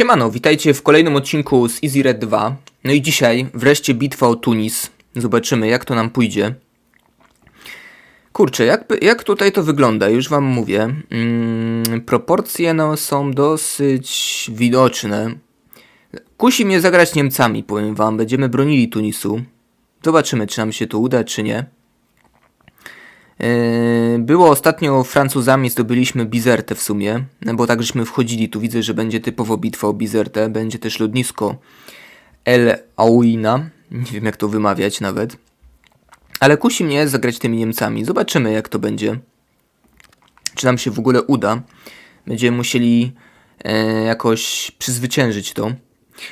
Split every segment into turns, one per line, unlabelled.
Siemano, witajcie w kolejnym odcinku z Easy Red 2. No i dzisiaj wreszcie bitwa o Tunis. Zobaczymy jak to nam pójdzie. Kurczę, jak, jak tutaj to wygląda? Już wam mówię. Mm, proporcje no, są dosyć widoczne. Kusi mnie zagrać Niemcami, powiem wam. Będziemy bronili Tunisu. Zobaczymy, czy nam się to uda, czy nie. Yy, Było ostatnio Francuzami, zdobyliśmy Bizertę w sumie, bo tak żeśmy wchodzili, tu widzę, że będzie typowo bitwa o Bizertę, będzie też lotnisko El Aouina, nie wiem jak to wymawiać nawet, ale kusi mnie zagrać tymi Niemcami, zobaczymy jak to będzie, czy nam się w ogóle uda, będziemy musieli e, jakoś przezwyciężyć to.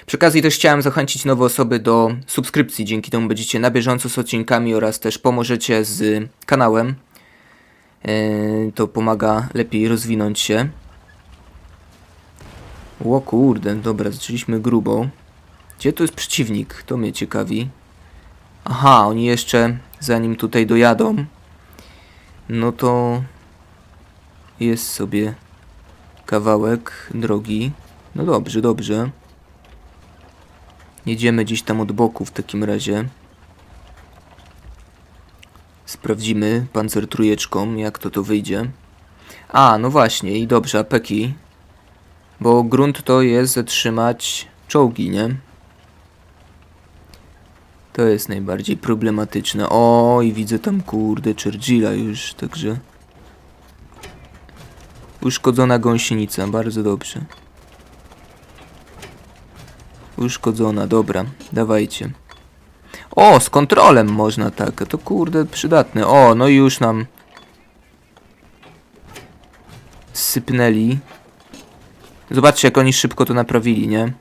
Przy okazji też chciałem zachęcić nowe osoby do subskrypcji, dzięki temu będziecie na bieżąco z odcinkami oraz też pomożecie z kanałem. Yy, to pomaga lepiej rozwinąć się. O kurde, dobra, zaczęliśmy grubo. Gdzie tu jest przeciwnik? To mnie ciekawi. Aha, oni jeszcze zanim tutaj dojadą, no to jest sobie kawałek drogi. No dobrze, dobrze. Jedziemy gdzieś tam od boku w takim razie. Sprawdzimy pancer trójeczką, jak to to wyjdzie. A, no właśnie, i dobrze, apeki. Bo grunt to jest zatrzymać czołgi, nie? To jest najbardziej problematyczne. O, i widzę tam kurde Churchilla już, także... Uszkodzona gąsienica, bardzo dobrze. Uszkodzona, dobra, dawajcie. O, z kontrolem można tak, to kurde przydatne. O, no i już nam sypnęli. Zobaczcie, jak oni szybko to naprawili, nie?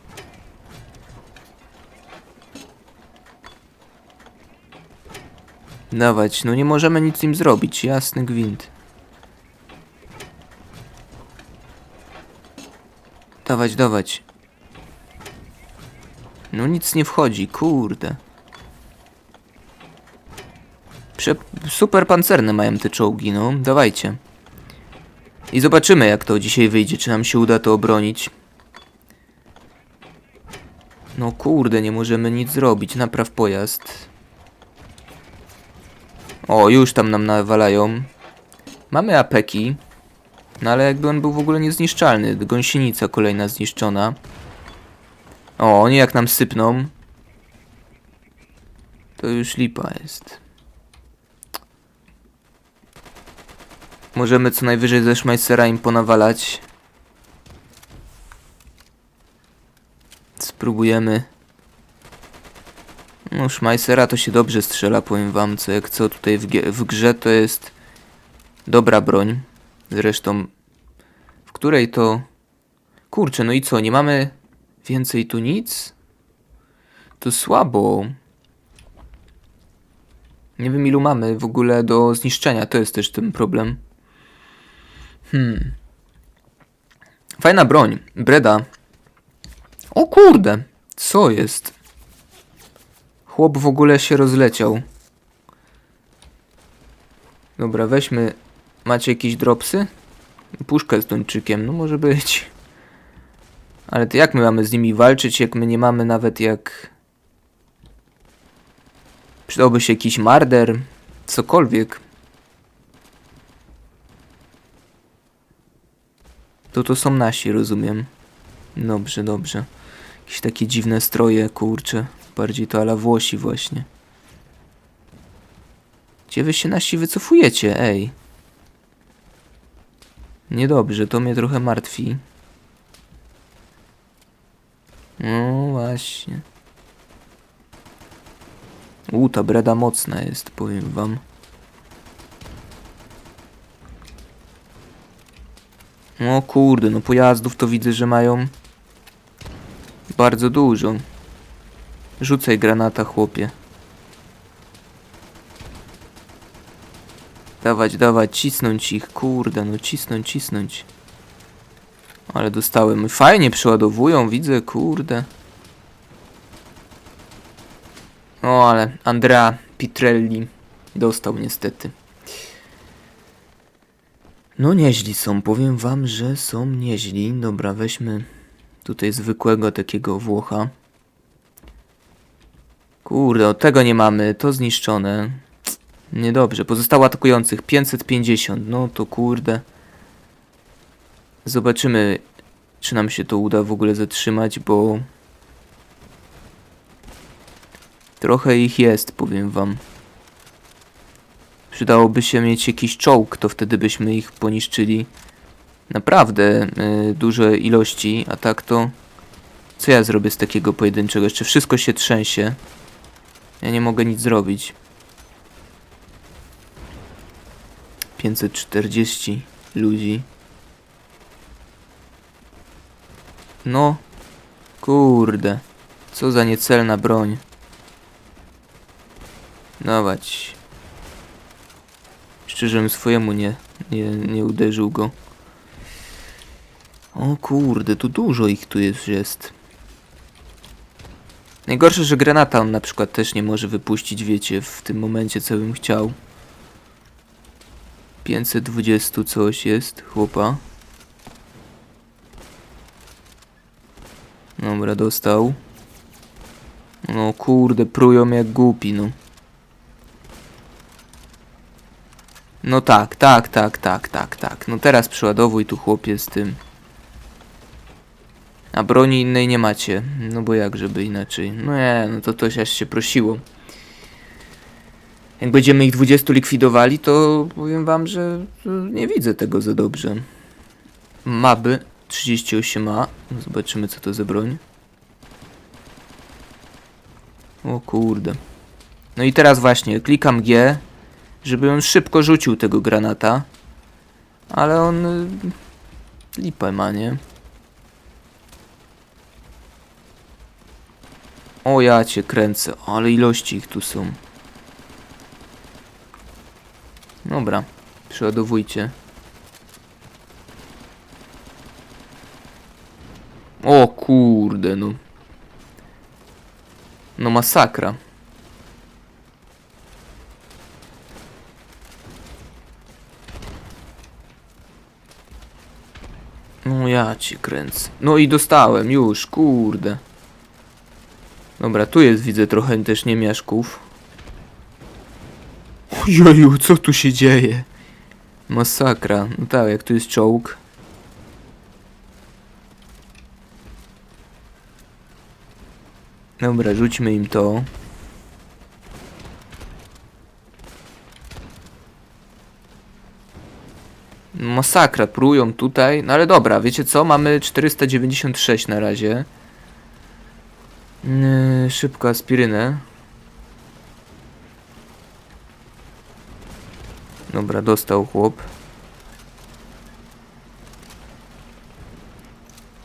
Dawać, no nie możemy nic im zrobić, jasny gwint. Dawać, dawać. No nic nie wchodzi, kurde. Prze super pancerne mają te czołgi, no. Dawajcie. I zobaczymy, jak to dzisiaj wyjdzie, czy nam się uda to obronić. No kurde, nie możemy nic zrobić. Napraw pojazd. O, już tam nam nawalają. Mamy apeki. No ale jakby on był w ogóle niezniszczalny. Gąsienica kolejna zniszczona. O, oni jak nam sypną. To już lipa jest. Możemy co najwyżej ze Schmeissera im ponawalać. Spróbujemy. No, Schmeissera to się dobrze strzela, powiem wam, co jak co tutaj w, w grze to jest dobra broń. Zresztą, w której to... Kurczę, no i co, nie mamy więcej tu nic? To słabo. Nie wiem ilu mamy w ogóle do zniszczenia, to jest też ten problem. Hmm. Fajna broń. Breda. O kurde. Co jest? Chłop w ogóle się rozleciał. Dobra, weźmy. Macie jakieś dropsy? Puszkę z dończykiem, no może być. Ale to jak my mamy z nimi walczyć, jak my nie mamy nawet jak... Przydałby się jakiś marder, cokolwiek. To to są nasi, rozumiem. Dobrze, dobrze. Jakieś takie dziwne stroje, kurcze. Bardziej to ala Włosi właśnie. Gdzie wy się nasi wycofujecie, ej? Niedobrze, to mnie trochę martwi. No właśnie. U, ta breda mocna jest, powiem wam. No kurde, no pojazdów to widzę, że mają bardzo dużo. Rzucaj granata, chłopie. Dawać, dawać, cisnąć ich, kurde, no cisnąć, cisnąć. Ale dostałem. Fajnie przeładowują, widzę, kurde. O, ale Andrea Pitrelli dostał niestety. No nieźli są, powiem wam, że są nieźli. Dobra, weźmy Tutaj zwykłego takiego Włocha. Kurde, tego nie mamy, to zniszczone. Niedobrze, pozostało atakujących 550, no to kurde. Zobaczymy, czy nam się to uda w ogóle zatrzymać, bo... Trochę ich jest, powiem wam. Przydałoby się mieć jakiś czołg, to wtedy byśmy ich poniszczyli. Naprawdę y, duże ilości, a tak to... Co ja zrobię z takiego pojedynczego? Jeszcze wszystko się trzęsie. Ja nie mogę nic zrobić. 540 ludzi. No, kurde. Co za niecelna broń. Dawać. Szczerze bym swojemu nie, nie, nie uderzył go. O kurde, tu dużo ich tu jest, jest. Najgorsze, że granata on na przykład też nie może wypuścić, wiecie, w tym momencie, co bym chciał. 520 coś jest, chłopa. Dobra, dostał. No kurde, prują jak głupi, no. No tak, tak, tak, tak, tak, tak. No teraz przeładowuj tu chłopie z tym. A broni innej nie macie. No bo jak żeby inaczej. No nie, no to coś aż się prosiło. Jak będziemy ich 20 likwidowali, to powiem wam, że nie widzę tego za dobrze. Maby 38A. Zobaczymy co to za broń. O kurde. No i teraz właśnie klikam G, żeby on szybko rzucił tego granata. Ale on y, lipę ma, nie? O ja cię kręcę, ale ilości ich tu są. Dobra, przeładowujcie. O kurde, no. No masakra. No ja ci kręcę. No i dostałem już, kurde. Dobra, tu jest widzę trochę też niemiaszków. Ojeju, co tu się dzieje? Masakra. No tak, jak tu jest czołg. Dobra, rzućmy im to. Masakra, prują tutaj. No ale dobra, wiecie co? Mamy 496 na razie. Yy, szybko aspirynę. Dobra, dostał chłop.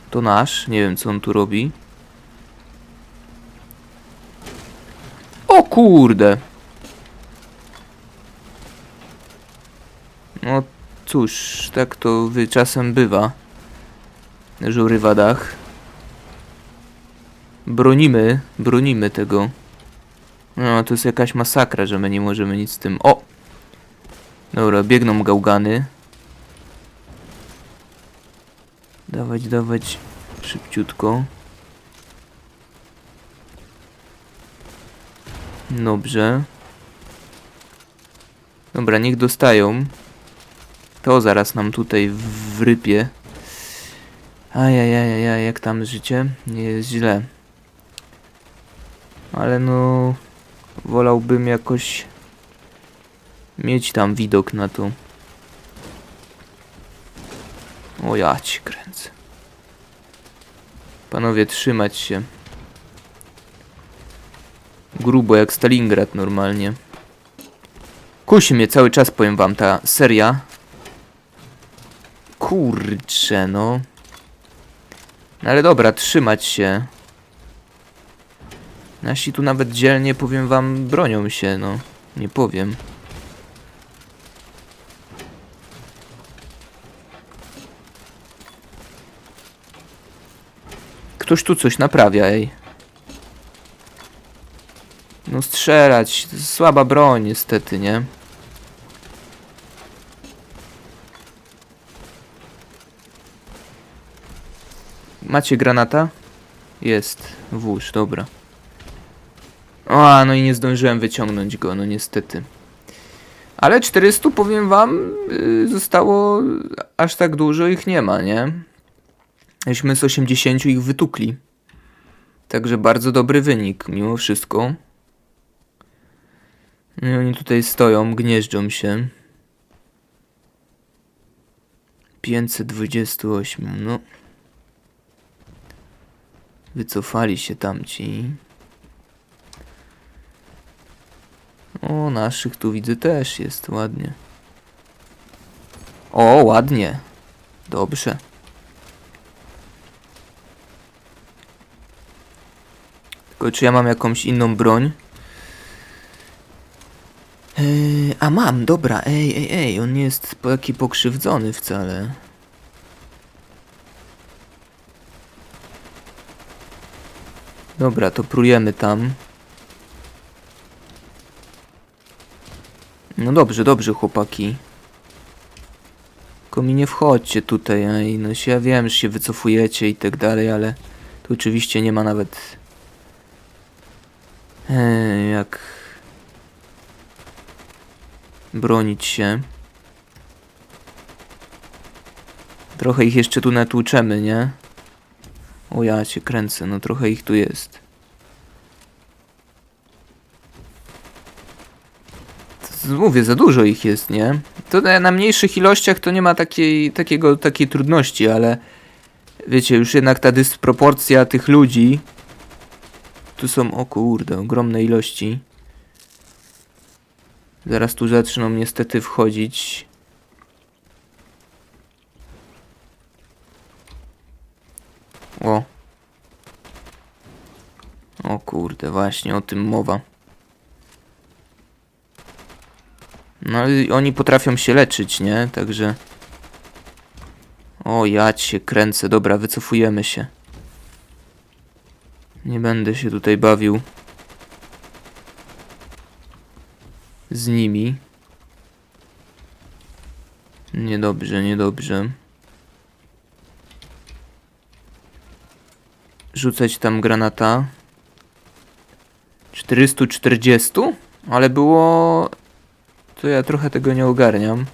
To nasz, nie wiem co on tu robi. O kurde! No cóż, tak to wy czasem bywa. Że urywa dach. Bronimy, bronimy tego. No, to jest jakaś masakra, że my nie możemy nic z tym... O! Dobra, biegną gałgany. Dawać, dawać szybciutko. Dobrze. Dobra, niech dostają. To zaraz nam tutaj wrypie. Ajajajaj, jak tam życie? Nie jest źle. Ale no... Wolałbym jakoś... Mieć tam widok na to. O ja ci kręcę. Panowie, trzymać się. Grubo jak Stalingrad normalnie. Kusi mnie cały czas, powiem wam, ta seria. Kurczę, no. No ale dobra, trzymać się. Nasi tu nawet dzielnie, powiem wam, bronią się, no. Nie powiem. Ktoś tu coś naprawia, ej. No strzelać, słaba broń niestety, nie? Macie granata? Jest. Włóż, dobra. O, no i nie zdążyłem wyciągnąć go, no niestety. Ale 400, powiem wam, y, zostało aż tak dużo ich nie ma, nie? Myśmy z 80 ich wytukli. Także bardzo dobry wynik, mimo wszystko. No i oni tutaj stoją, gnieżdżą się. 528, no. Wycofali się tamci. O, naszych tu widzę też jest ładnie. O, ładnie. Dobrze. Tylko czy ja mam jakąś inną broń? A mam, dobra, ej, ej, ej, on nie jest taki pokrzywdzony wcale. Dobra, to prujemy tam. No dobrze, dobrze, chłopaki. Tylko mi nie wchodźcie tutaj, ej, no się ja wiem, że się wycofujecie i tak dalej, ale tu oczywiście nie ma nawet... Ej, jak... Bronić się. Trochę ich jeszcze tu natłuczemy, nie? O ja cię kręcę, no trochę ich tu jest. Mówię, za dużo ich jest, nie? To na, na mniejszych ilościach to nie ma takiej, takiego, takiej trudności, ale wiecie, już jednak ta dysproporcja tych ludzi. Tu są, o kurde, ogromne ilości. Zaraz tu zaczną niestety wchodzić. O. O kurde, właśnie o tym mowa. No i oni potrafią się leczyć, nie? Także... O, ja się kręcę. Dobra, wycofujemy się. Nie będę się tutaj bawił. Z nimi. Niedobrze, niedobrze. Rzucać tam granata. 440? Ale było... To ja trochę tego nie ogarniam.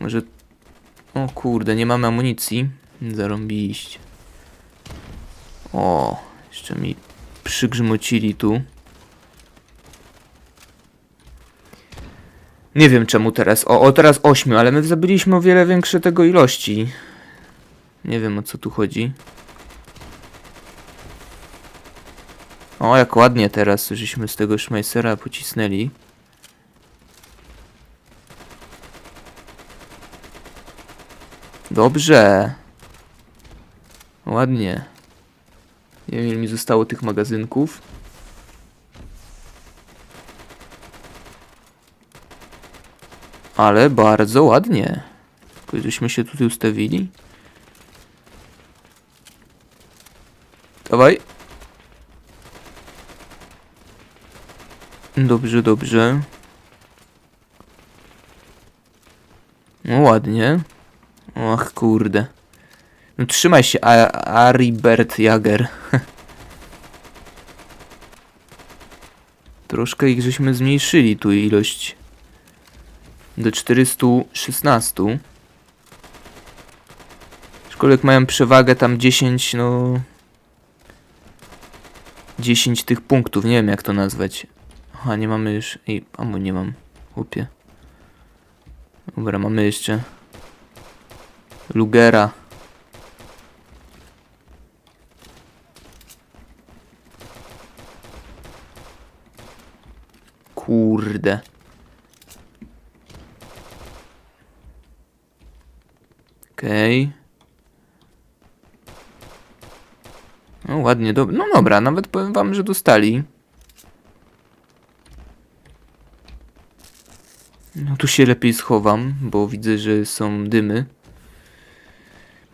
Może... O kurde, nie mamy amunicji. Zarąbiście. O, jeszcze mi przygrzmocili tu. Nie wiem czemu teraz. O, o teraz 8, ale my zabiliśmy o wiele większe tego ilości. Nie wiem o co tu chodzi. O, jak ładnie teraz, żeśmy z tego Schmeissera pocisnęli. Dobrze. Ładnie. Nie wiem ile mi zostało tych magazynków. Ale bardzo ładnie. Żeśmy się tutaj ustawili. Dawaj. Dobrze, dobrze. No ładnie. Och kurde. No trzymaj się, Aribert Jager. Troszkę ich żeśmy zmniejszyli tu ilość. Do 416. Aczkolwiek mają przewagę tam 10, no... 10 tych punktów, nie wiem jak to nazwać. Aha, nie mamy już... Ej, amu nie mam. Chłopie. Dobra, mamy jeszcze... Lugera. Kurde. Okej. No ładnie, do... no dobra, nawet powiem wam, że dostali. No tu się lepiej schowam, bo widzę, że są dymy.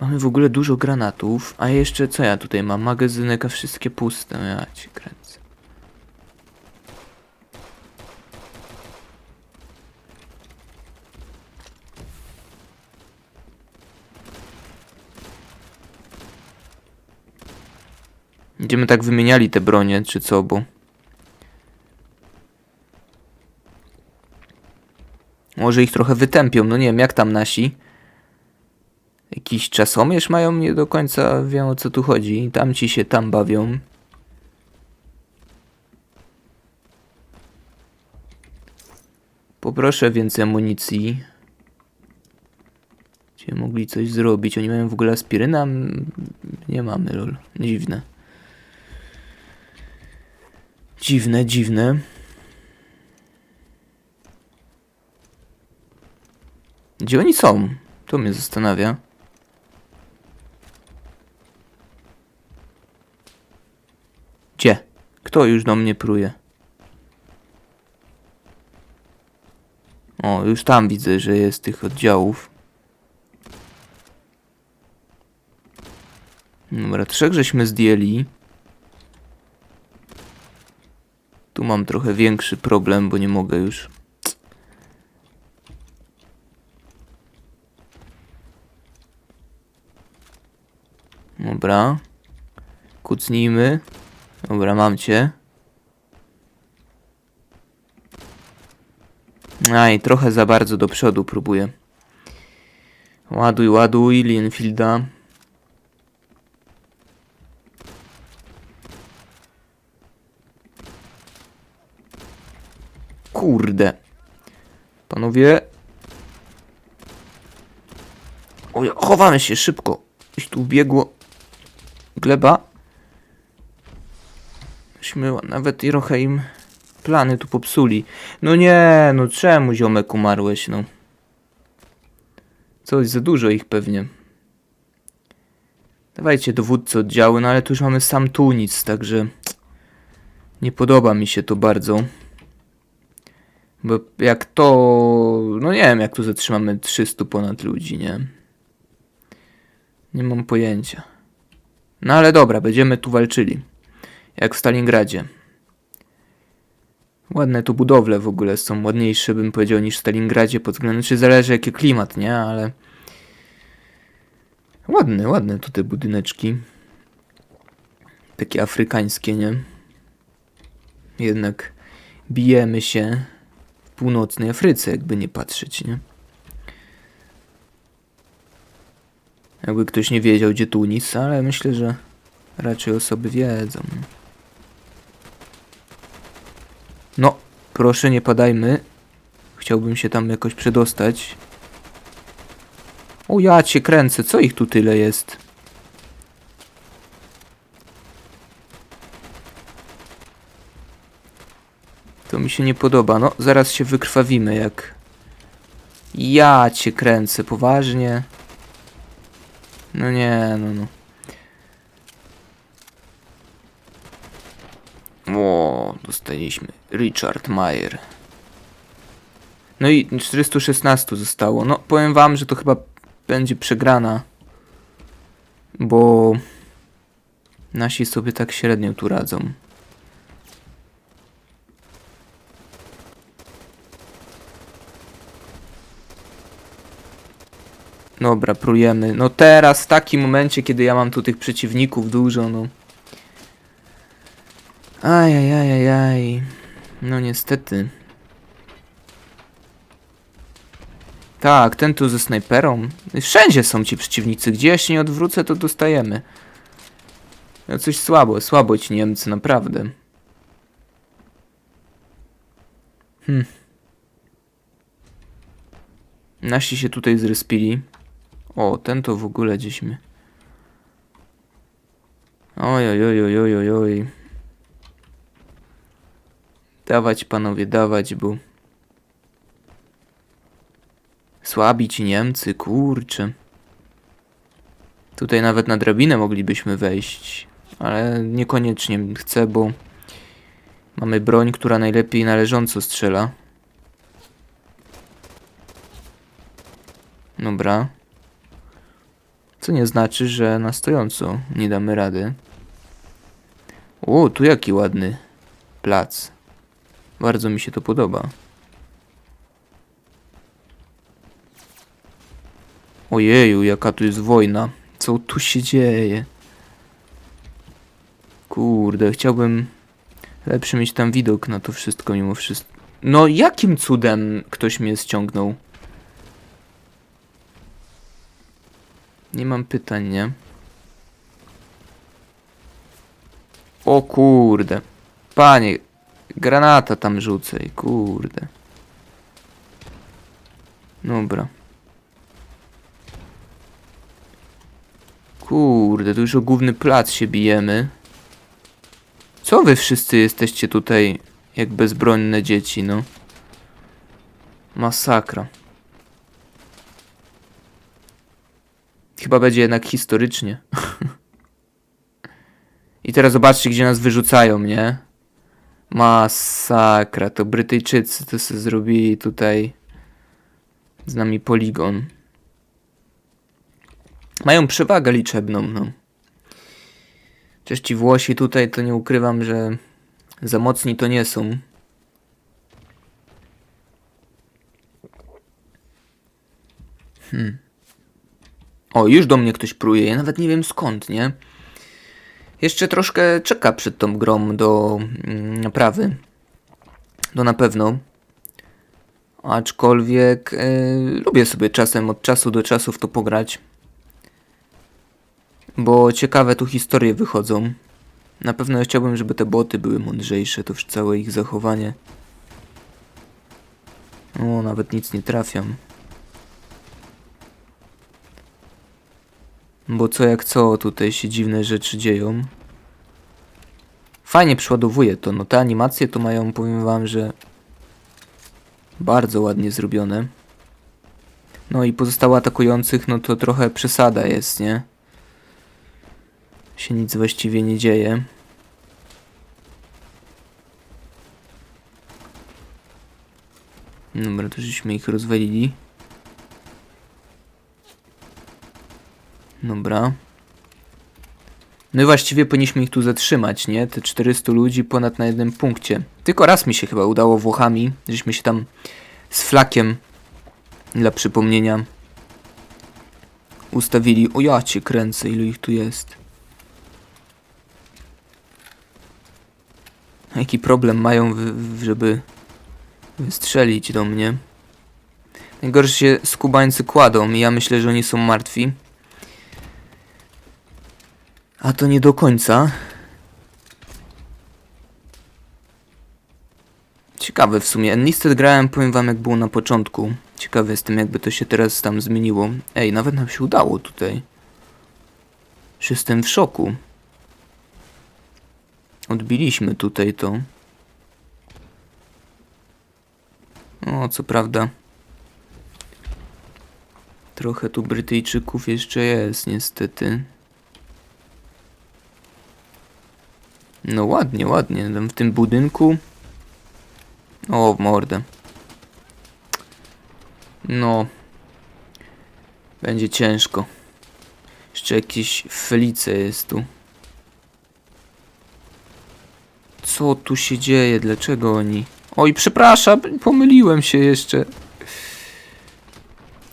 Mamy w ogóle dużo granatów, a jeszcze co ja tutaj mam? Magazynek, a wszystkie puste. No Ja cię kręcę. Będziemy tak wymieniali te bronie, czy co, bo... Może ich trochę wytępią, no nie wiem, jak tam nasi. Jakiś czasomierz mają, nie do końca wiem o co tu chodzi. Tamci się tam bawią. Poproszę więcej amunicji. Gdzie mogli coś zrobić? Oni mają w ogóle aspirynę? a m- Nie mamy, lol. Dziwne. Dziwne, dziwne. Gdzie oni są? To mnie zastanawia. Gdzie? Kto już do mnie pruje? O, już tam widzę, że jest tych oddziałów. Dobra, trzech żeśmy zdjęli. Tu mam trochę większy problem, bo nie mogę już. Dobra. Kucnijmy. Dobra, mam cię. Aj, trochę za bardzo do przodu próbuję. Ładuj, ładuj, Linfielda. Kurde. Panowie. Oj, chowamy się szybko. Coś tu biegło. Gleba. Myśmy nawet trochę im plany tu popsuli. No nie, no czemu ziomek umarłeś, no. Coś za dużo ich pewnie. Dawajcie dowódcę oddziału, no ale tu już mamy sam Tunic, także nie podoba mi się to bardzo. Bo jak to, no nie wiem, jak tu zatrzymamy 300 ponad ludzi, nie? Nie mam pojęcia. No ale dobra, będziemy tu walczyli. Jak w Stalingradzie. Ładne tu budowle w ogóle są, ładniejsze bym powiedział niż w Stalingradzie pod względem, czy zależy jaki klimat, nie? Ale ładne, ładne tu te budyneczki. Takie afrykańskie, nie? Jednak bijemy się północnej Afryce, jakby nie patrzeć, nie? Jakby ktoś nie wiedział, gdzie Tunis, ale myślę, że raczej osoby wiedzą. No, proszę nie padajmy. Chciałbym się tam jakoś przedostać. O, ja cię kręcę, co ich tu tyle jest? Mi się nie podoba. No, zaraz się wykrwawimy, jak... Ja cię kręcę, poważnie. No nie, no no. O, dostaliśmy. Richard Mayer. No i 416 zostało. No, powiem wam, że to chyba będzie przegrana. Bo nasi sobie tak średnio tu radzą. Dobra, prujemy. No teraz, w takim momencie, kiedy ja mam tu tych przeciwników dużo, no. Ajajajajaj. No niestety. Tak, ten tu ze snajperą. Wszędzie są ci przeciwnicy. Gdzie ja się nie odwrócę, to dostajemy. No coś słabo, słabo ci Niemcy, naprawdę. Hm. Nasi się tutaj zrespili. O, ten to w ogóle gdzieś mnie. Oj, oj, oj, oj, oj, oj. Dawać, panowie, dawać, bo... Słabi ci Niemcy, kurczę. Tutaj nawet na drabinę moglibyśmy wejść, ale niekoniecznie chcę, bo... Mamy broń, która najlepiej należąco strzela. Dobra. Co nie znaczy, że na stojąco nie damy rady. O, tu jaki ładny plac. Bardzo mi się to podoba. Ojeju, jaka tu jest wojna. Co tu się dzieje? Kurde, chciałbym lepszy mieć tam widok na to wszystko mimo wszystko. No jakim cudem ktoś mnie ściągnął? Nie mam pytań, nie? O kurde. Panie, granata tam rzucaj, kurde. Dobra. Kurde, tu już o główny plac się bijemy. Co wy wszyscy jesteście tutaj jak bezbronne dzieci, no? Masakra. Chyba będzie jednak historycznie. I teraz zobaczcie, gdzie nas wyrzucają, nie? Masakra, to Brytyjczycy to sobie zrobili tutaj z nami poligon. Mają przewagę liczebną, no. Chociaż ci Włosi tutaj, to nie ukrywam, że za mocni to nie są. Hmm. O, już do mnie ktoś pruje, ja nawet nie wiem skąd, nie? Jeszcze troszkę czeka przed tą grą do mm, naprawy. To na pewno. Aczkolwiek yy, lubię sobie czasem od czasu do czasu w to pograć. Bo ciekawe tu historie wychodzą. Na pewno chciałbym, żeby te boty były mądrzejsze, to już całe ich zachowanie. O, nawet nic nie trafiam. Bo co jak co, tutaj się dziwne rzeczy dzieją. Fajnie przeładowuje to, no te animacje to mają, powiem wam, że bardzo ładnie zrobione. No i pozostałe atakujących, no to trochę przesada jest, nie? Się nic właściwie nie dzieje. Dobra, to żeśmy ich rozwalili. Dobra. No i właściwie powinniśmy ich tu zatrzymać, nie? Te 400 ludzi ponad na jednym punkcie. Tylko raz mi się chyba udało Włochami, żeśmy się tam z flakiem dla przypomnienia ustawili. O ja cię kręcę, ilu ich tu jest. Jaki problem mają, żeby wystrzelić do mnie. Najgorsze się skubańcy kładą i ja myślę, że oni są martwi. A to nie do końca. Ciekawe w sumie. Enlisted grałem, powiem wam jak było na początku. Ciekawy jestem jakby to się teraz tam zmieniło. Ej, nawet nam się udało tutaj. Już jestem w szoku. Odbiliśmy tutaj to. O, co prawda. Trochę tu Brytyjczyków jeszcze jest, niestety. No ładnie, ładnie. Tam w tym budynku. O, w mordę. No. Będzie ciężko. Jeszcze jakieś Felice jest tu. Co tu się dzieje? Dlaczego oni? Oj, przepraszam, pomyliłem się jeszcze.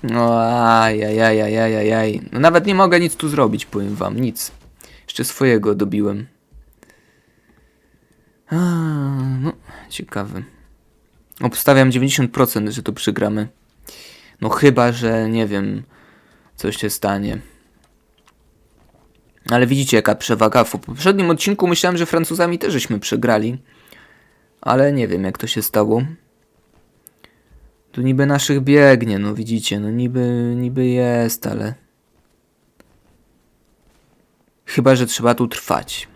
No, ajajajajajajaj. No nawet nie mogę nic tu zrobić, powiem wam, nic. Jeszcze swojego dobiłem. A, no, ciekawe. Obstawiam 90%, że to przegramy. No chyba, że nie wiem, coś się stanie. Ale widzicie jaka przewaga. W poprzednim odcinku myślałem, że Francuzami też żeśmy przegrali. Ale nie wiem jak to się stało. Tu niby naszych biegnie, no widzicie, no niby, niby jest, ale... Chyba, że trzeba tu trwać.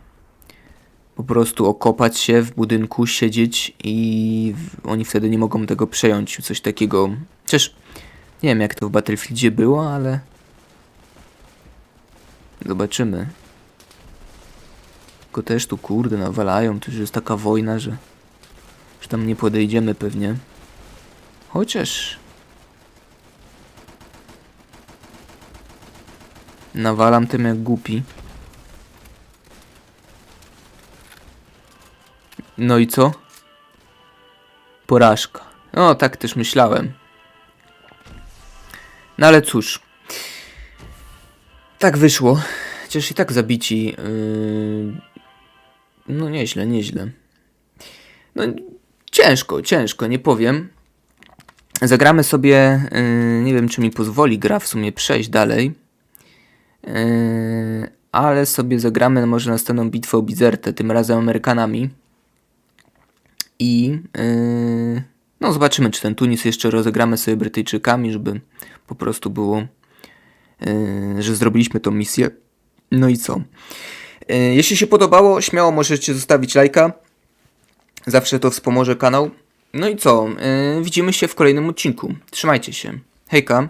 Po prostu okopać się w budynku, siedzieć i oni wtedy nie mogą tego przejąć. Coś takiego. Chociaż nie wiem jak to w Battlefieldzie było, ale... Zobaczymy. Tylko też tu kurde nawalają, to już jest taka wojna, że... Że tam nie podejdziemy pewnie. Chociaż... Nawalam tym jak głupi. No i co? Porażka. No, tak też myślałem. No ale cóż. Tak wyszło. Chociaż i tak zabici yy, no nieźle, nieźle. No ciężko, ciężko, nie powiem. Zagramy sobie, yy, nie wiem czy mi pozwoli gra w sumie przejść dalej. Yy, ale sobie zagramy może następną bitwę o Bizertę, tym razem Amerykanami. I yy, no zobaczymy, czy ten Tunis jeszcze rozegramy sobie Brytyjczykami, żeby po prostu było, yy, że zrobiliśmy tą misję. No i co? Yy, jeśli się podobało, śmiało możecie zostawić lajka. Zawsze to wspomoże kanał. No i co? Yy, widzimy się w kolejnym odcinku. Trzymajcie się. Hejka.